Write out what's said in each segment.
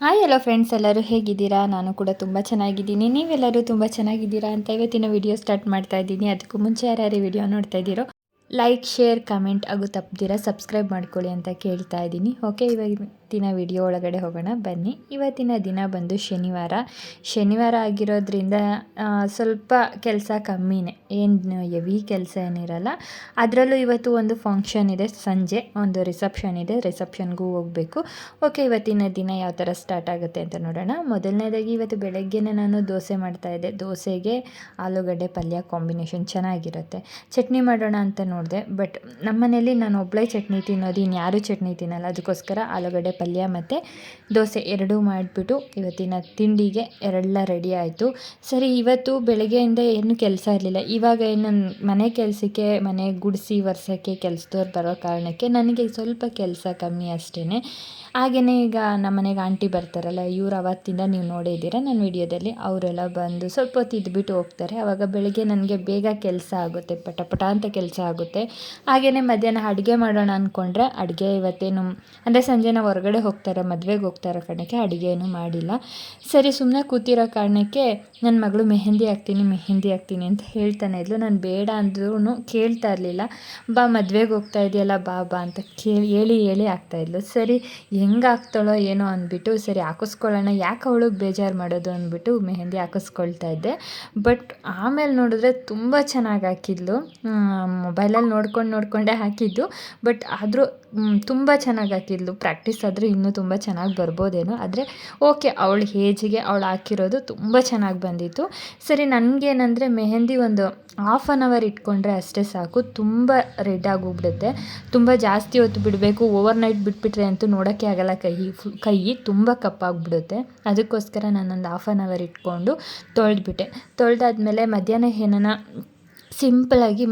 Hi hello friends ಎಲ್ಲರೂ ಹೇಗಿದ್ದೀರಾ? ನಾನು ಕೂಡ ತುಂಬ ಚೆನ್ನಾಗಿದ್ದೀನಿ. ನೀವೆಲ್ಲರೂ ತುಂಬ ಚೆನ್ನಾಗಿದ್ದೀರಾ ಅಂತ ಇವತ್ತಿನ ವಿಡಿಯೋ ಸ್ಟಾರ್ಟ್ ಮಾಡ್ತಾ ಇದ್ದೀನಿ. ಅದಕ್ಕೂ ಮುಂಚೆ ಯಾರ್ಯಾರು ವಿಡಿಯೋ ನೋಡ್ತಾ ಇದ್ದೀರೋ ಲೈಕ್ ಶೇರ್ ಕಮೆಂಟ್ ಹಾಗೂ ತಪ್ಪದಿರ ಸಬ್ಸ್ಕ್ರೈಬ್ ಮಾಡ್ಕೊಳ್ಳಿ ಅಂತ ಕೇಳ್ತಾ ಇದ್ದೀನಿ. ಓಕೆ ಇವತ್ತಿನ ವಿಡಿಯೋ ಒಳಗಡೆ ಹೋಗೋಣ. ಬನ್ನಿ. ಇವತ್ತಿನ ದಿನ ಬಂದು ಶನಿವಾರ. ಶನಿವಾರ ಆಗಿರೋದ್ರಿಂದ ಸ್ವಲ್ಪ ಕೆಲಸ ಕಮ್ಮಿನೇ. ಏನು ಎವಿ ಕೆಲಸ ಏನಿರಲ್ಲ. ಅದರಲ್ಲೂ ಇವತ್ತು ಒಂದು ಫಂಕ್ಷನ್ ಇದೆ. ಸಂಜೆ ಒಂದು ರಿಸೆಪ್ಷನ್ ಇದೆ. ರಿಸೆಪ್ಷನ್ಗೂ ಹೋಗಬೇಕು. ಓಕೆ ಇವತ್ತಿನ ದಿನ ಯಾವ ಥರ ಸ್ಟಾರ್ಟ್ ಆಗುತ್ತೆ ಅಂತ ನೋಡೋಣ. ಮೊದಲನೇದಾಗಿ ಇವತ್ತು ಬೆಳಗ್ಗೆನೇ ನಾನು ದೋಸೆ ಮಾಡ್ತಾಯಿದ್ದೆ ದೋಸೆಗೆ ಆಲೂಗಡ್ಡೆ ಪಲ್ಯ ಕಾಂಬಿನೇಷನ್ ಚೆನ್ನಾಗಿರುತ್ತೆ. ಚಟ್ನಿ ಮಾಡೋಣ ಅಂತ ನೋಡಿದೆ. ಬಟ್ ನಮ್ಮ ಮನೇಲಿ ನಾನು ಒಬ್ಬಳೇ ಚಟ್ನಿ ತಿನ್ನೋದು, ಇನ್ಯಾರೂ ಚಟ್ನಿ ತಿನ್ನಲ್ಲ. ಅದಕ್ಕೋಸ್ಕರ ಆಲೂಗಡ್ಡೆ, ಪಲ್ಯ ಮತ್ತು ದೋಸೆ ಎರಡೂ ಮಾಡಿಬಿಟ್ಟು ಇವತ್ತಿನ ತಿಂಡಿಗೆ ಎರಡೆಲ್ಲ ರೆಡಿ ಆಯಿತು. ಸರಿ, ಇವತ್ತು ಬೆಳಗ್ಗೆಯಿಂದ ಏನು ಕೆಲಸ ಇರಲಿಲ್ಲ. ಇವಾಗ ಏನು ಮನೆ ಕೆಲಸಕ್ಕೆ, ಮನೆ ಗುಡಿಸಿ ವರ್ಷಕ್ಕೆ ಕೆಲಸದವ್ರು ಬರೋ ಕಾರಣಕ್ಕೆ ನನಗೆ ಸ್ವಲ್ಪ ಕೆಲಸ ಕಮ್ಮಿ ಅಷ್ಟೇ ಹಾಗೆಯೇ ಈಗ ನಮ್ಮ ಮನೆಗೆ ಆಂಟಿ ಬರ್ತಾರಲ್ಲ, ಇವ್ರು ಅವತ್ತಿಂದ ನೀವು ನೋಡಿದ್ದೀರ ನನ್ನ ವಿಡಿಯೋದಲ್ಲಿ. ಅವರೆಲ್ಲ ಬಂದು ಸ್ವಲ್ಪ ಹೊತ್ತು ಇದ್ಬಿಟ್ಟು ಹೋಗ್ತಾರೆ. ಆವಾಗ ಬೆಳಗ್ಗೆ ನನಗೆ ಬೇಗ ಕೆಲಸ ಆಗುತ್ತೆ ಪಟ ಅಂತ ಕೆಲಸ ಆಗುತ್ತೆ. ಹಾಗೆಯೇ ಮಧ್ಯಾಹ್ನ ಅಡುಗೆ ಮಾಡೋಣ ಅಂದ್ಕೊಂಡ್ರೆ ಅಡುಗೆ ಇವತ್ತೇನು, ಅಂದರೆ ಸಂಜೆ ನಾವು ಹೊರಗಡೆ ಹೋಗ್ತಾರೆ, ಮದುವೆಗೆ ಹೋಗ್ತಾರೋ ಕಾರಣಕ್ಕೆ ಅಡುಗೆ ಏನೂ ಮಾಡಿಲ್ಲ. ಸರಿ ಸುಮ್ಮನೆ ಕೂತಿರೋ ಕಾರಣಕ್ಕೆ ನನ್ನ ಮಗಳು ಮೆಹಂದಿ ಹಾಕ್ತೀನಿ ಮೆಹಂದಿ ಹಾಕ್ತೀನಿ ಅಂತ ಹೇಳ್ತಾನೆ ಇದ್ಲು. ನಾನು ಬೇಡ ಅಂದ್ರೂ ಕೇಳ್ತಾ ಇರಲಿಲ್ಲ. ಬಾ, ಮದುವೆಗೆ ಹೋಗ್ತಾ ಇದೆಯಲ್ಲ, ಬಾ ಬಾ ಅಂತ ಕೇಳಿ, ಹೇಳಿ ಹೇಳಿ ಆಗ್ತಾಯಿದ್ಲು ಸರಿ, ಹೆಂಗೆ ಹಾಕ್ತಾಳೋ ಏನೋ ಅಂದ್ಬಿಟ್ಟು, ಸರಿ, ಹಾಕಿಸ್ಕೊಳ್ಳೋಣ. ಯಾಕೆ ಅವಳಿಗೆ ಬೇಜಾರು ಮಾಡೋದು ಅಂದ್ಬಿಟ್ಟು ಮೆಹಂದಿ ಹಾಕಿಸ್ಕೊಳ್ತಾ ಇದ್ದೆ. ಬಟ್ ಆಮೇಲೆ ನೋಡಿದ್ರೆ ತುಂಬ ಚೆನ್ನಾಗಿ ಹಾಕಿದ್ಲು. ಮೊಬೈಲಲ್ಲಿ ನೋಡ್ಕೊಂಡು ನೋಡಿಕೊಂಡೇ ಹಾಕಿದ್ದು. ಬಟ್ ಆದರೂ ತುಂಬ ಚೆನ್ನಾಗಿ ಹಾಕಿದ್ಲು. ಪ್ರಾಕ್ಟೀಸ್ ಆದರೂ ಇನ್ನೂ ತುಂಬ ಚೆನ್ನಾಗಿ ಬರ್ಬೋದೇನೋ. ಆದರೆ, ಓಕೆ, ಅವಳ ಹೇಜಿಗೆ ಅವಳು ಹಾಕಿರೋದು ತುಂಬ ಚೆನ್ನಾಗಿ ಬಂದಿತ್ತು. ಸರಿ, ನನಗೇನಂದರೆ ಮೆಹಂದಿ ಒಂದು ಹಾಫ್ ಆನ್ ಅವರ್ ಇಟ್ಕೊಂಡ್ರೆ ಅಷ್ಟೇ ಸಾಕು. ತುಂಬ ರೆಡ್ ಆಗೋಗ್ಬಿಡುತ್ತೆ. ತುಂಬ ಜಾಸ್ತಿ ಹೊತ್ತು ಬಿಡಬೇಕು. ಓವರ್ ನೈಟ್ ಬಿಟ್ಬಿಟ್ರೆ ಅಂತೂ ನೋಡೋಕ್ಕೆ ಆಗಲ್ಲ ಕೈ ಕೈ. ತುಂಬ ಕಪ್ಪಾಗ್ಬಿಡುತ್ತೆ. ಅದಕ್ಕೋಸ್ಕರ ನಾನೊಂದು ಹಾಫ್ ಆನ್ ಅವರ್ ಇಟ್ಕೊಂಡು ತೊಳೆದ್ಬಿಟ್ಟೆ. ತೊಳೆದಾದ್ಮೇಲೆ ಮಧ್ಯಾಹ್ನ ಏನಾನ ಸಿಂಪಲಾಗಿ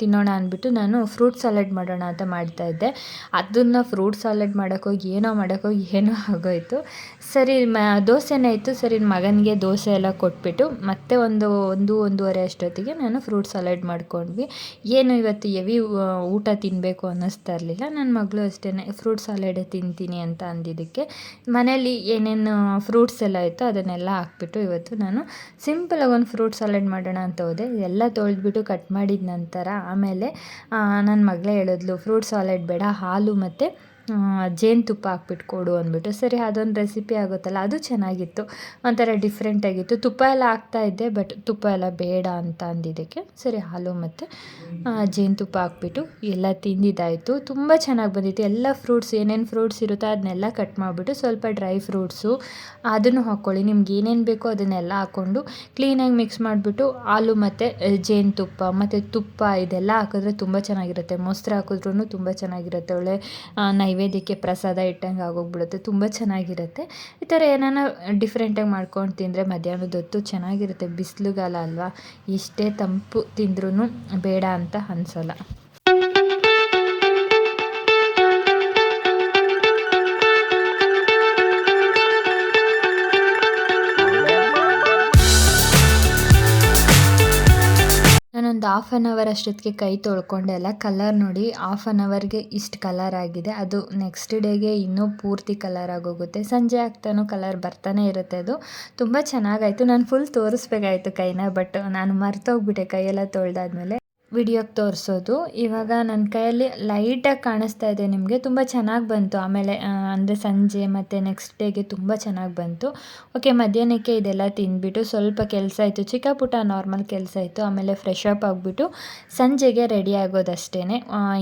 ತಿನ್ನೋಣ ಅಂದ್ಬಿಟ್ಟು ನಾನು ಫ್ರೂಟ್ ಸಲಾಡ್ ಮಾಡೋಣ ಅಂತ ಮಾಡ್ತಾಯಿದ್ದೆ ಅದನ್ನು ಫ್ರೂಟ್ ಸಲಾಡ್ ಮಾಡೋಕ್ಕೋಗಿ ಏನೋ ಮಾಡೋಕ್ಕೋಗಿ ಏನೋ ಆಗೋಯಿತು. ಸರಿ, ಮ ದೋಸೆನೇ ಇತ್ತು ಸರಿ, ಮಗನಿಗೆ ದೋಸೆ ಎಲ್ಲ ಕೊಟ್ಬಿಟ್ಟು, ಮತ್ತೆ ಒಂದು ಒಂದು, ಒಂದೂವರೆ ಅಷ್ಟೊತ್ತಿಗೆ ನಾನು ಫ್ರೂಟ್ ಸಲಾಡ್ ಮಾಡ್ಕೊಂಡ್ವಿ. ಏನು ಇವತ್ತು ಎವಿ ಊಟ ತಿನ್ನಬೇಕು ಅನ್ನಿಸ್ತಾ ಇರಲಿಲ್ಲ. ನನ್ನ ಮಗಳು ಅಷ್ಟೇ ಫ್ರೂಟ್ ಸಲಾಡೇ ತಿಂತೀನಿ ಅಂತ ಅಂದಿದ್ದಕ್ಕೆ, ಮನೇಲಿ ಏನೇನು ಫ್ರೂಟ್ಸ್ ಎಲ್ಲ ಇತ್ತು ಅದನ್ನೆಲ್ಲ ಹಾಕ್ಬಿಟ್ಟು ಇವತ್ತು ನಾನು ಸಿಂಪಲಾಗಿ ಒಂದು ಫ್ರೂಟ್ ಸಲಾಡ್ ಮಾಡೋಣ ಅಂತ ಹೋದೆ. ಎಲ್ಲ ತೊಳೆದ್ಬಿಟ್ಟು ಕಟ್ ಮಾಡಿದ ನಂತರ ಆಮೇಲೆ ನನ್ನ ಮಗಳೇ ಹೇಳಿದ್ಲು ಫ್ರೂಟ್ ಸಾಲೆಡ್ ಬೇಡ ಹಾಲು ಮತ್ತು ಜೇನುತುಪ್ಪ ಹಾಕ್ಬಿಟ್ಟು ಕೊಡು ಅಂದ್ಬಿಟ್ಟು, ಸರಿ, ಅದೊಂದು ರೆಸಿಪಿ ಆಗುತ್ತಲ್ಲ, ಅದು ಚೆನ್ನಾಗಿತ್ತು, ಒಂಥರ ಡಿಫ್ರೆಂಟಾಗಿತ್ತು ತುಪ್ಪ ಎಲ್ಲ ಹಾಕ್ತಾಯಿದ್ದೆ ಬಟ್ ತುಪ್ಪ ಎಲ್ಲ ಬೇಡ ಅಂತ ಅಂದಿದ್ದಕ್ಕೆ, ಸರಿ, ಹಾಲು ಮತ್ತು ಜೇನುತುಪ್ಪ ಹಾಕ್ಬಿಟ್ಟು ಎಲ್ಲ ತಿಂದಿದ್ದಾಯಿತು. ತುಂಬ ಚೆನ್ನಾಗಿ ಬಂದಿತ್ತು. ಎಲ್ಲ ಫ್ರೂಟ್ಸ್ ಏನೇನು ಫ್ರೂಟ್ಸ್ ಇರುತ್ತೋ ಅದನ್ನೆಲ್ಲ ಕಟ್ ಮಾಡಿಬಿಟ್ಟು, ಸ್ವಲ್ಪ ಡ್ರೈ ಫ್ರೂಟ್ಸು ಅದನ್ನು ಹಾಕ್ಕೊಳ್ಳಿ. ನಿಮ್ಗೆ ಏನೇನು ಬೇಕೋ ಅದನ್ನೆಲ್ಲ ಹಾಕ್ಕೊಂಡು ಕ್ಲೀನಾಗಿ ಮಿಕ್ಸ್ ಮಾಡಿಬಿಟ್ಟು, ಹಾಲು ಮತ್ತು ಜೇನುತುಪ್ಪ ಮತ್ತು ತುಪ್ಪ ಇದೆಲ್ಲ ಹಾಕಿದ್ರೆ ತುಂಬ ಚೆನ್ನಾಗಿರುತ್ತೆ. ಮೊಸರು ಹಾಕಿದ್ರೂ ತುಂಬ ಚೆನ್ನಾಗಿರುತ್ತೆ. ಒಳ್ಳೆ ನೈ ನೈವೇದ್ಯಕ್ಕೆ ಪ್ರಸಾದ ಇಟ್ಟಂಗೆ ಆಗೋಗ್ಬಿಡುತ್ತೆ. ತುಂಬ ಚೆನ್ನಾಗಿರುತ್ತೆ. ಈ ಥರ ಏನಾನ ಡಿಫ್ರೆಂಟಾಗಿ ಮಾಡ್ಕೊಂಡು ತಿಂದರೆ ಮಧ್ಯಾಹ್ನದ ಹೊತ್ತು ಚೆನ್ನಾಗಿರುತ್ತೆ. ಬಿಸಿಲುಗಾಲ ಅಲ್ವಾ? ಇಷ್ಟೇ ತಂಪು ತಿಂದ್ರೂ ಬೇಡ ಅಂತ ಅನ್ಸೋಲ್ಲ. ಹಾಫ್ ಆನ್ ಅವರ್ ಅಷ್ಟೊತ್ತಿಗೆ ಕೈ ತೊಳ್ಕೊಂಡೆಲ್ಲ ಕಲರ್ ನೋಡಿ ಹಾಫ್ ಆನ್ ಅವರ್ಗೆ ಇಷ್ಟು ಕಲರ್ ಆಗಿದೆ. ಅದು ನೆಕ್ಸ್ಟ್ ಡೇಗೆ ಇನ್ನೂ ಪೂರ್ತಿ ಕಲರ್ ಆಗೋಗುತ್ತೆ. ಸಂಜೆ ಆಗ್ತಾನೂ ಕಲರ್ ಬರ್ತಾನೆ ಇರುತ್ತೆ ಅದು. ತುಂಬ ಚೆನ್ನಾಗಾಯಿತು. ನಾನು ಫುಲ್ ತೋರಿಸ್ಬೇಕಾಯ್ತು ಕೈನ ಬಟ್ ನಾನು ಮರ್ತೋಗ್ಬಿಟ್ಟೆ ಕೈಯೆಲ್ಲ ತೊಳೆದಾದ್ಮೇಲೆ. ವಿಡಿಯೋಗೆ ತೋರಿಸೋದು. ಇವಾಗ ನನ್ನ ಕೈಯಲ್ಲಿ ಲೈಟಾಗಿ ಕಾಣಿಸ್ತಾ ಇದೆ ನಿಮಗೆ. ತುಂಬ ಚೆನ್ನಾಗಿ ಬಂತು. ಆಮೇಲೆ ಅಂದರೆ ಸಂಜೆ ಮತ್ತು ನೆಕ್ಸ್ಟ್ ಡೇಗೆ ತುಂಬ ಚೆನ್ನಾಗಿ ಬಂತು. ಓಕೆ ಮಧ್ಯಾಹ್ನಕ್ಕೆ ಇದೆಲ್ಲ ತಿಂದುಬಿಟ್ಟು ಸ್ವಲ್ಪ ಕೆಲಸ ಇತ್ತು ಚಿಕ್ಕ ಪುಟ್ಟ ನಾರ್ಮಲ್ ಕೆಲಸ ಇತ್ತು ಆಮೇಲೆ ಫ್ರೆಶ್ ಅಪ್ ಆಗಿಬಿಟ್ಟು ಸಂಜೆಗೆ ರೆಡಿ ಆಗೋದಷ್ಟೇ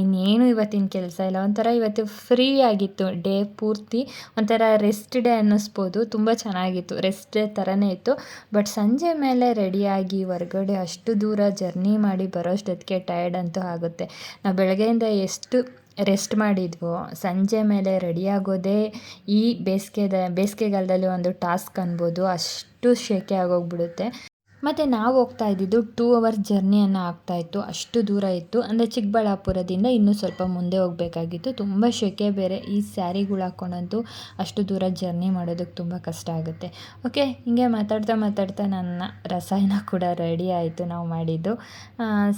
ಇನ್ನೇನು ಇವತ್ತಿನ ಕೆಲಸ ಇಲ್ಲ. ಒಂಥರ ಇವತ್ತು ಫ್ರೀ ಆಗಿತ್ತು. ಡೇ ಪೂರ್ತಿ ಒಂಥರ ರೆಸ್ಟ್ ಡೇ ಅನ್ನಿಸ್ಬೋದು. ತುಂಬ ಚೆನ್ನಾಗಿತ್ತು. ರೆಸ್ಟ್ ಡೇ ಥರನೇ ಇತ್ತು. ಬಟ್ ಸಂಜೆ ಮೇಲೆ ರೆಡಿಯಾಗಿ ಹೊರಗಡೆ ಅಷ್ಟು ದೂರ ಜರ್ನಿ ಮಾಡಿ ಬರೋಷ್ಟೊತ್ತಿಗೆ ಅದಕ್ಕೆ ಟಯರ್ಡ್ ಅಂತೂ ಆಗುತ್ತೆ. ನಾವು ಬೆಳಗ್ಗೆಯಿಂದ ಎಷ್ಟು ರೆಸ್ಟ್ ಮಾಡಿದ್ವೋ, ಸಂಜೆ ಮೇಲೆ ರೆಡಿಯಾಗೋದೇ ಈ ಬೇಸಿಗೆದ, ಬೇಸಿಗೆಗಾಲದಲ್ಲಿ ಒಂದು ಟಾಸ್ಕ್ ಅನ್ಬೋದು, ಅಷ್ಟು ಶೆಕೆ ಆಗೋಗ್ಬಿಡುತ್ತೆ. ಮತ್ತು ನಾವು ಹೋಗ್ತಾ ಇದ್ದಿದ್ದು ಟೂ ಅವರ್ ಜರ್ನಿಯನ್ನು ಆಗ್ತಾಯಿತ್ತು ಅಷ್ಟು ದೂರ ಇತ್ತು. ಅಂದರೆ ಚಿಕ್ಕಬಳ್ಳಾಪುರದಿಂದ ಇನ್ನೂ ಸ್ವಲ್ಪ ಮುಂದೆ ಹೋಗಬೇಕಾಗಿತ್ತು. ತುಂಬ ಸೆಕೆ ಬೇರೆ. ಈ ಸ್ಯಾರಿಗಳು ಹಾಕ್ಕೊಂಡಂತೂ ಅಷ್ಟು ದೂರ ಜರ್ನಿ ಮಾಡೋದಕ್ಕೆ ತುಂಬ ಕಷ್ಟ ಆಗುತ್ತೆ. ಓಕೆ ಹಿಂಗೆ ಮಾತಾಡ್ತಾ ಮಾತಾಡ್ತಾ ನನ್ನ ರಸಾಯನ ಕೂಡ ರೆಡಿ ಆಯಿತು ನಾವು ಮಾಡಿದ್ದು.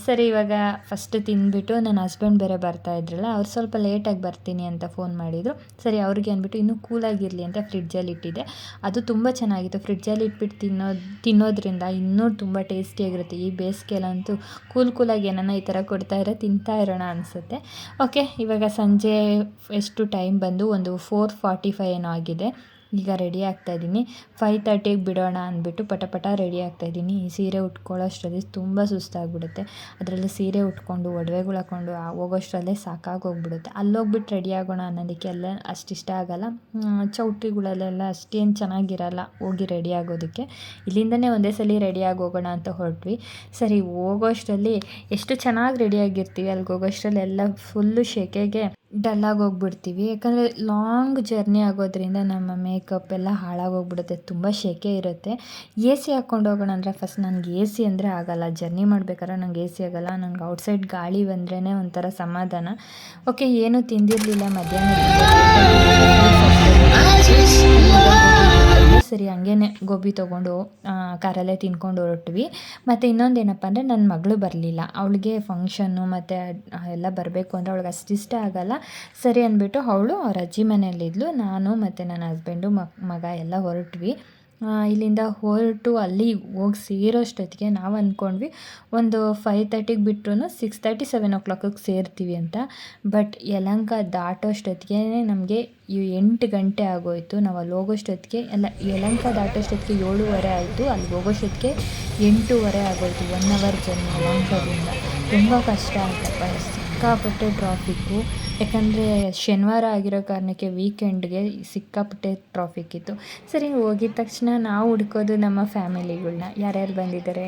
ಸರಿ, ಇವಾಗ ಫಸ್ಟ್ ತಿಂದ್ಬಿಟ್ಟು ನನ್ನ ಹಸ್ಬೆಂಡ್ ಬೇರೆ ಬರ್ತಾ ಇದ್ರಲ್ಲ, ಅವ್ರು ಸ್ವಲ್ಪ ಲೇಟಾಗಿ ಬರ್ತೀನಿ ಅಂತ ಫೋನ್ ಮಾಡಿದರು. ಸರಿ, ಅವ್ರಿಗೆ ಅಂದ್ಬಿಟ್ಟು ಇನ್ನೂ ಕೂಲಾಗಿರಲಿ ಅಂತ ಫ್ರಿಡ್ಜಲ್ಲಿ ಇಟ್ಟಿದ್ದೆ. ಅದು ತುಂಬ ಚೆನ್ನಾಗಿತ್ತು. ಫ್ರಿಡ್ಜಲ್ಲಿ ಇಟ್ಬಿಟ್ಟು ತಿನ್ನೋ, ತಿನ್ನೋದ್ರಿಂದ ಇನ್ನೂ ತುಂಬ ಟೇಸ್ಟಿಯಾಗಿರುತ್ತೆ. ಈ ಬೇಸಿಗೆಲಂತೂ ಕೂಲ್ ಕೂಲಾಗಿ ಏನನ್ನ ಈ ಥರ ಕೊಡ್ತಾ ಇರೋ ತಿಂತಾ ಇರೋಣ ಅನಿಸುತ್ತೆ. ಓಕೆ ಇವಾಗ ಸಂಜೆ ಎಷ್ಟು ಟೈಮ್ ಬಂದು ಒಂದು ಫೋರ್ ಫಾರ್ಟಿ ಫೈ ಏನೋ ಆಗಿದೆ. ಈಗ ರೆಡಿ ಆಗ್ತಾ ಇದ್ದೀನಿ. ಫೈವ್ ತರ್ಟಿಗೆ ಬಿಡೋಣ ಅಂದ್ಬಿಟ್ಟು ಪಟ ಪಟ ರೆಡಿ ಆಗ್ತಾ ಇದ್ದೀನಿ. ಈ ಸೀರೆ ಉಟ್ಕೊಳ್ಳೋಷ್ಟರಲ್ಲಿ ತುಂಬ ಸುಸ್ತಾಗಿಬಿಡುತ್ತೆ. ಅದರಲ್ಲಿ ಸೀರೆ ಉಟ್ಕೊಂಡು, ಒಡವೆಗಳು ಹಾಕ್ಕೊಂಡು ಹೋಗೋಷ್ಟರಲ್ಲೇ ಸಾಕಾಗೋಗ್ಬಿಡುತ್ತೆ ಅಲ್ಲೋಗ್ಬಿಟ್ಟು ರೆಡಿ ಆಗೋಣ ಅನ್ನೋದಕ್ಕೆ ಎಲ್ಲ ಅಷ್ಟಿಷ್ಟ ಆಗಲ್ಲ. ಚೌಟ್ರಿಗಳಲ್ಲೆಲ್ಲ ಅಷ್ಟೇನು ಚೆನ್ನಾಗಿರಲ್ಲ ಹೋಗಿ ರೆಡಿ ಆಗೋದಕ್ಕೆ. ಇಲ್ಲಿಂದನೇ ಒಂದೇ ಸಲ ರೆಡಿಯಾಗಿ ಹೋಗೋಣ ಅಂತ ಹೊರಟ್ವಿ. ಸರಿ, ಹೋಗೋಷ್ಟರಲ್ಲಿ ಎಷ್ಟು ಚೆನ್ನಾಗಿ ರೆಡಿಯಾಗಿರ್ತೀವಿ ಅಲ್ಲಿಗೆ ಹೋಗೋಷ್ಟರಲ್ಲಿ ಎಲ್ಲ ಫುಲ್ಲು ಸೆಕೆಗೆ ಡಲ್ಲಾಗಿ ಹೋಗ್ಬಿಡ್ತೀವಿ. ಯಾಕಂದರೆ ಲಾಂಗ್ ಜರ್ನಿ ಆಗೋದ್ರಿಂದ ನಮ್ಮ ಮೇಕಪ್ ಎಲ್ಲ ಹಾಳಾಗೋಗ್ಬಿಡುತ್ತೆ, ತುಂಬ ಸೆಕೆ ಇರುತ್ತೆ. ಎ ಸಿ ಹಾಕ್ಕೊಂಡು ಹೋಗೋಣ ಅಂದರೆ ಫಸ್ಟ್ ನನಗೆ ಎ ಸಿ ಅಂದರೆ ಆಗಲ್ಲ. ಜರ್ನಿ ಮಾಡ್ಬೇಕಾದ್ರೆ ನಂಗೆ ಎ ಸಿ ಆಗಲ್ಲ. ನಂಗೆ ಔಟ್ಸೈಡ್ ಗಾಳಿ ಬಂದ್ರೇ ಒಂಥರ ಸಮಾಧಾನ. ಓಕೆ ಏನೂ ತಿಂದಿರಲಿಲ್ಲ, ಮಧ್ಯಾಹ್ನ ಹಂಗೇನೆ ಗೋಬಿ ತೊಗೊಂಡು ಕಾರಲ್ಲೇ ತಿನ್ಕೊಂಡು ಹೊರಟ್ವಿ. ಮತ್ತು ಇನ್ನೊಂದು ಏನಪ್ಪ ಅಂದರೆ ನನ್ನ ಮಗಳು ಬರಲಿಲ್ಲ. ಅವಳಿಗೆ ಫಂಕ್ಷನ್ನು ಮತ್ತು ಎಲ್ಲ ಬರಬೇಕು ಅಂದರೆ ಅವಳಿಗೆ ಅಷ್ಟು ಇಷ್ಟ ಆಗಲ್ಲ. ಸರಿ ಅಂದ್ಬಿಟ್ಟು ಅವಳು ಅವ್ರ ಅಜ್ಜಿ ಮನೆಯಲ್ಲಿದ್ಲು. ನಾನು ಮತ್ತು ನನ್ನ ಹಸ್ಬೆಂಡು ಮಗ ಎಲ್ಲ ಹೊರಟ್ವಿ. ಇಲ್ಲಿಂದ ಹೊರಟು ಅಲ್ಲಿ ಹೋಗಿ ಸೇರೋಷ್ಟೊತ್ತಿಗೆ ನಾವು ಅಂದ್ಕೊಂಡ್ವಿ ಒಂದು ಫೈವ್ ತರ್ಟಿಗೆ ಬಿಟ್ರು ಸಿಕ್ಸ್ ತರ್ಟಿ ಸೆವೆನ್ ಓ ಕ್ಲಾಕಿಗೆ ಸೇರ್ತೀವಿ ಅಂತ. ಬಟ್ ಯಲಹಂಕ ದಾಟೋಷ್ಟೊತ್ತಿಗೆ ನಮಗೆ ಎಂಟು ಗಂಟೆ ಆಗೋಯಿತು. ನಾವು ಅಲ್ಲಿ ಹೋಗೋಷ್ಟೊತ್ತಿಗೆ ಎಲ್ಲ ಯಲಹಂಕ ದಾಟೋಷ್ಟೊತ್ತಿಗೆ ಏಳುವರೆ ಆಯಿತು. ಅಲ್ಲಿ ಹೋಗೋಷ್ಟೊತ್ತಿಗೆ ಎಂಟೂವರೆ ಆಗೋಯಿತು. ಒನ್ ಅವರ್ ಜರ್ನಿ ಯಲಹಂಕದಿಂದ. ತುಂಬ ಕಷ್ಟ ಆಯ್ತಪ್ಪ ಸಿಕ್ಕಾಪಟ್ಟೆ ಟ್ರಾಫಿಕ್ಕು ಯಾಕಂದರೆ ಶನಿವಾರ ಆಗಿರೋ ಕಾರಣಕ್ಕೆ ವೀಕೆಂಡ್ಗೆ ಸಿಕ್ಕಾಪಟ್ಟೆ ಟ್ರಾಫಿಕ್ ಇತ್ತು. ಸರಿ, ಹೋಗಿದ ತಕ್ಷಣ ನಾವು ಹುಡ್ಕೋದು ನಮ್ಮ ಫ್ಯಾಮಿಲಿಗಳನ್ನ ಯಾರ್ಯಾರು ಬಂದಿದ್ದಾರೆ?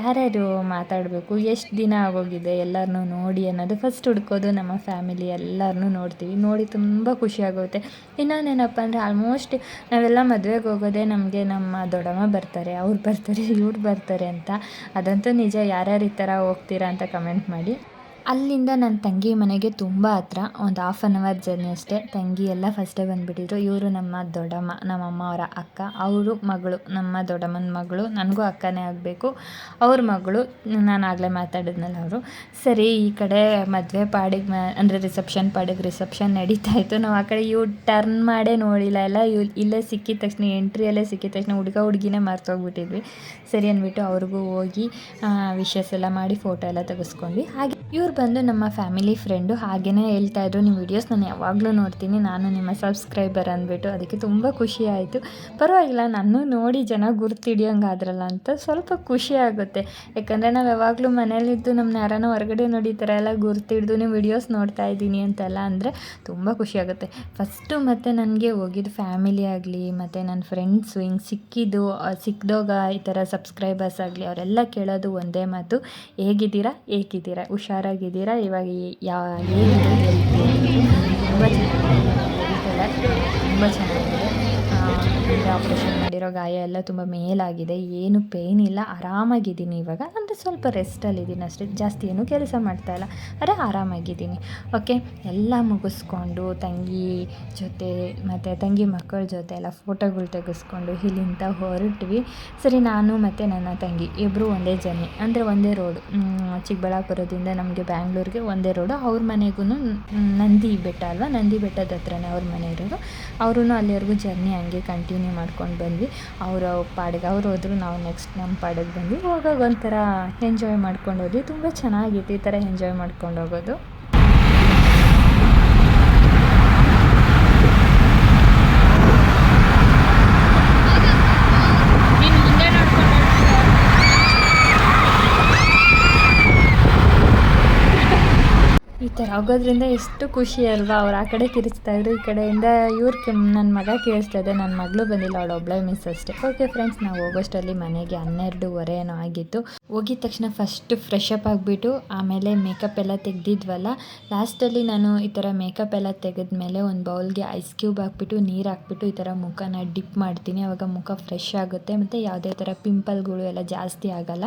ಯಾರ್ಯಾರು ಮಾತಾಡಬೇಕು? ಎಷ್ಟು ದಿನ ಆಗೋಗಿದೆ? ಎಲ್ಲರನ್ನೂ ನೋಡಿ ಅನ್ನೋದು ಫಸ್ಟ್ ಹುಡ್ಕೋದು ನಮ್ಮ ಫ್ಯಾಮಿಲಿ ಎಲ್ಲರನ್ನೂ ನೋಡ್ತೀವಿ. ನೋಡಿ ತುಂಬ ಖುಷಿಯಾಗುತ್ತೆ ಇನ್ನೊಂದೇನಪ್ಪ ಅಂದರೆ ಆಲ್ಮೋಸ್ಟ್ ನಾವೆಲ್ಲ ಮದುವೆಗೆ ಹೋಗೋದೇ ನಮಗೆ ನಮ್ಮ ದೊಡ್ಡಮ್ಮ ಬರ್ತಾರೆ, ಅವ್ರು ಬರ್ತಾರೆ, ಇವ್ರು ಬರ್ತಾರೆ ಅಂತ. ಅದಂತೂ ನಿಜ. ಯಾರ್ಯಾರು ಈ ಥರ ಹೋಗ್ತೀರಾ ಅಂತ ಕಮೆಂಟ್ ಮಾಡಿ. ಅಲ್ಲಿಂದ ನನ್ನ ತಂಗಿ ಮನೆಗೆ ತುಂಬ ಹತ್ರ, ಒಂದು ಹಾಫ್ ಆನ್ ಅವರ್ ಜರ್ನಿ ಅಷ್ಟೇ. ತಂಗಿ ಎಲ್ಲ ಫಸ್ಟೇ ಬಂದುಬಿಟ್ಟಿದ್ರು. ಇವರು ನಮ್ಮ ದೊಡ್ಡಮ್ಮ, ನಮ್ಮ ಅಮ್ಮ ಅವರ ಅಕ್ಕ. ಅವರು ಮಗಳು, ನಮ್ಮ ದೊಡ್ಡಮ್ಮನ ಮಗಳು. ನನಗೂ ಅಕ್ಕನೇ ಆಗಬೇಕು. ಅವ್ರ ಮಗಳು, ನಾನು ಆಗಲೇ ಮಾತಾಡಿದ್ನಲ್ಲ ಅವರು. ಸರಿ, ಈ ಕಡೆ ಮದುವೆ ಪಾಡಿಗೆ ಅಂದರೆ ರಿಸೆಪ್ಷನ್ ಪಾಡಿಗೆ ರಿಸೆಪ್ಷನ್ ನಡೀತಾ ಇತ್ತು. ನಾವು ಆ ಕಡೆ ಇವ್ರು ಟರ್ನ್ ಮಾಡೇ ನೋಡಿಲ್ಲ. ಎಲ್ಲ ಇವ್, ಇಲ್ಲೇ ಸಿಕ್ಕಿದ ತಕ್ಷಣ ಎಂಟ್ರಿಯಲ್ಲೇ ಸಿಕ್ಕಿದ ತಕ್ಷಣ ಹುಡುಗ ಹುಡುಗಿನೇ ಮರ್ತೋಗ್ಬಿಟ್ಟಿದ್ವಿ. ಸರಿ ಅಂದ್ಬಿಟ್ಟು ಅವ್ರಿಗೂ ಹೋಗಿ ವಿಶಸ್ ಎಲ್ಲ ಮಾಡಿ ಫೋಟೋ ಎಲ್ಲ ತೆಗೆಸ್ಕೊಂಡ್ವಿ. ಹಾಗೆ ಇವ್ರು ಬಂದು ನಮ್ಮ ಫ್ಯಾಮಿಲಿ ಫ್ರೆಂಡು ಹಾಗೆಯೇ ಹೇಳ್ತಾ ಇದ್ರು. ನಿಮ್ಮ ವೀಡಿಯೋಸ್ ನಾನು ಯಾವಾಗಲೂ ನೋಡ್ತೀನಿ. ನಾನು ನಿಮ್ಮ ಸಬ್ಸ್ಕ್ರೈಬರ್ ಅಂದ್ಬಿಟ್ಟು ಅದಕ್ಕೆ ತುಂಬ ಖುಷಿ ಆಯಿತು. ಪರವಾಗಿಲ್ಲ ನಾನು ನೋಡಿ ಜನ ಗುರ್ತಿಡಿಯೋಂಗಾದ್ರಲ್ಲ ಅಂತ ಸ್ವಲ್ಪ ಖುಷಿ ಆಗುತ್ತೆ. ಯಾಕಂದರೆ ನಾವು ಯಾವಾಗಲೂ ಮನೇಲಿದ್ದು ನಮ್ಮನ್ನ ಯಾರನ್ನ ಹೊರಗಡೆ ನೋಡಿ ಈ ಥರ ಎಲ್ಲ ಗುರ್ತಿಡ್ದು ನೀವು ವೀಡಿಯೋಸ್ ನೋಡ್ತಾ ಇದ್ದೀನಿ ಅಂತೆಲ್ಲ ಅಂದರೆ ತುಂಬ ಖುಷಿ ಆಗುತ್ತೆ. ಫಸ್ಟು ಮತ್ತು ನನಗೆ ಹೋಗಿದ್ದು ಫ್ಯಾಮಿಲಿ ಆಗಲಿ, ಮತ್ತು ನನ್ನ ಫ್ರೆಂಡ್ಸು ಹಿಂಗೆ ಸಿಕ್ಕಿದ್ದು ಸಿಕ್ಕಿದೋಗ ಈ ಥರ ಸಬ್ಸ್ಕ್ರೈಬರ್ಸ್ ಆಗಲಿ, ಅವರೆಲ್ಲ ಕೇಳೋದು ಒಂದೇ ಮಾತು. ಹೇಗಿದ್ದೀರಾ? ಹೇಗಿದ್ದೀರಾ? ಹುಷಾರಾಗಿದ್ದೀರಾ? ಇವಾಗ ಯಾವ ಹೇಗಿದೆ ತುಂಬ ಚೆನ್ನಾಗಿದೆ. ತುಂಬ ಚೆನ್ನಾಗಿದೆ. ಅಂದರೆ ಆಪ್ರೇಷನ್ ಮಾಡಿರೋ ಗಾಯ ಎಲ್ಲ ತುಂಬ ಮೇಲಾಗಿದೆ. ಏನು ಪೇಯ್ನ್ ಇಲ್ಲ. ಆರಾಮಾಗಿದ್ದೀನಿ ಇವಾಗ. ಅಂದರೆ ಸ್ವಲ್ಪ ರೆಸ್ಟಲ್ಲಿದ್ದೀನಿ ಅಷ್ಟೇ. ಜಾಸ್ತಿ ಏನು ಕೆಲಸ ಮಾಡ್ತಾ ಇಲ್ಲ. ಅರೆ ಆರಾಮಾಗಿದ್ದೀನಿ. ಓಕೆ ಎಲ್ಲ ಮುಗಿಸ್ಕೊಂಡು ತಂಗಿ ಜೊತೆ ಮತ್ತು ತಂಗಿ ಮಕ್ಕಳ ಜೊತೆ ಎಲ್ಲ ಫೋಟೋಗಳು ತೆಗೆಸ್ಕೊಂಡು ಇಲ್ಲಿಂದ ಹೊರಟ್ವಿ. ಸರಿ, ನಾನು ಮತ್ತು ನನ್ನ ತಂಗಿ. ಇಬ್ಬರು ಒಂದೇ ಜರ್ನಿ ಅಂದರೆ ಒಂದೇ ರೋಡು ಚಿಕ್ಕಬಳ್ಳಾಪುರದಿಂದ ನಮಗೆ ಬ್ಯಾಂಗ್ಳೂರಿಗೆ ಒಂದೇ ರೋಡು ಅವ್ರ ಮನೆಗೂ ನಂದಿ ಬೆಟ್ಟ ಅಲ್ವಾ? ನಂದಿ ಬೆಟ್ಟದ ಹತ್ರನೇ ಅವ್ರ ಮನೆ ಇರೋದು. ಅವರು ಅಲ್ಲಿವರೆಗೂ ಜರ್ನಿ ಹಂಗೆ ಕಂಟಿನ್ಯೂ ಮಾಡ್ಕೊಂಡು ಬಂದ್ವಿ. ಅವರು ಪಾಡಿಗೆ ಅವ್ರು ಹೋದ್ರು, ನಾವು ನೆಕ್ಸ್ಟ್ ನಮ್ಮ ಪಾಡಿಗೆ ಬಂದ್ವಿ. ಹೋಗಾಗ ಒಂಥರ ಎಂಜಾಯ್ ಮಾಡ್ಕೊಂಡು ಹೋದ್ವಿ. ತುಂಬ ಚೆನ್ನಾಗಿತ್ತು ಈ ಥರ ಎಂಜಾಯ್ ಮಾಡ್ಕೊಂಡು ಹೋಗೋದು ಈ ಥರ ಆಗೋದ್ರಿಂದ ಎಷ್ಟು ಖುಷಿ ಅಲ್ವಾ? ಅವ್ರು ಆ ಕಡೆ ಕಿರಿಸ್ತಾ ಇದ್ರು, ಈ ಕಡೆಯಿಂದ ಇವ್ರ ನನ್ನ ಮಗ ಕೇಳಿಸ್ತಾ ಇದೆ ನನ್ನ ಮಗಳು ಬಂದಿಲ್ಲ, ಅವಳು ಒಬ್ಬಳೆ ಮಿಸ್ ಅಷ್ಟೇ. ಓಕೆ ಫ್ರೆಂಡ್ಸ್ ನಾವು ಹೋಗೋಷ್ಟರಲ್ಲಿ ಮನೆಗೆ ಹನ್ನೆರಡೂವರೆ ಏನೋ ಆಗಿತ್ತು. ಹೋಗಿದ ತಕ್ಷಣ ಫಸ್ಟ್ ಫ್ರೆಶ್ ಅಪ್ ಆಗಿಬಿಟ್ಟು, ಆಮೇಲೆ ಮೇಕಪ್ ಎಲ್ಲ ತೆಗೆದಿದ್ವಲ್ಲ ಲಾಸ್ಟಲ್ಲಿ ನಾನು ಈ ಥರ ಮೇಕಪ್ ಎಲ್ಲ ತೆಗೆದ್ಮೇಲೆ ಒಂದು ಬೌಲ್ಗೆ ಐಸ್ ಕ್ಯೂಬ್ ಹಾಕ್ಬಿಟ್ಟು, ನೀರು ಹಾಕ್ಬಿಟ್ಟು ಈ ಥರ ಮುಖನ ಡಿಪ್ ಮಾಡ್ತೀನಿ. ಆವಾಗ ಮುಖ ಫ್ರೆಶ್ ಆಗುತ್ತೆ. ಮತ್ತು ಯಾವುದೇ ಥರ ಪಿಂಪಲ್ಗಳು ಎಲ್ಲ ಜಾಸ್ತಿ ಆಗಲ್ಲ.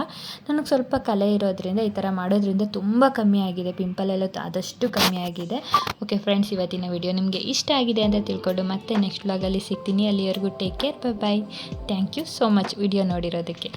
ನನಗೆ ಸ್ವಲ್ಪ ಕಲೆ ಇರೋದ್ರಿಂದ ಈ ಥರ ಮಾಡೋದ್ರಿಂದ ತುಂಬ ಕಮ್ಮಿ ಆಗಿದೆ. ಪಿಂಪಲ್ ಎಲ್ಲ ಆದಷ್ಟು ಕಮ್ಮಿ ಆಗಿದೆ. ಓಕೆ ಫ್ರೆಂಡ್ಸ್ ಇವತ್ತಿನ ವಿಡಿಯೋ ನಿಮಗೆ ಇಷ್ಟ ಆಗಿದೆ ಅಂತ ತಿಳ್ಕೊಂಡು ಮತ್ತೆ ನೆಕ್ಸ್ಟ್ ಬ್ಲಾಗಲ್ಲಿ ಸಿಗ್ತೀನಿ. ಅಲ್ಲಿವರೆಗೂ take care bye bye thank you so much video ನೋಡಿರೋದಕ್ಕೆ.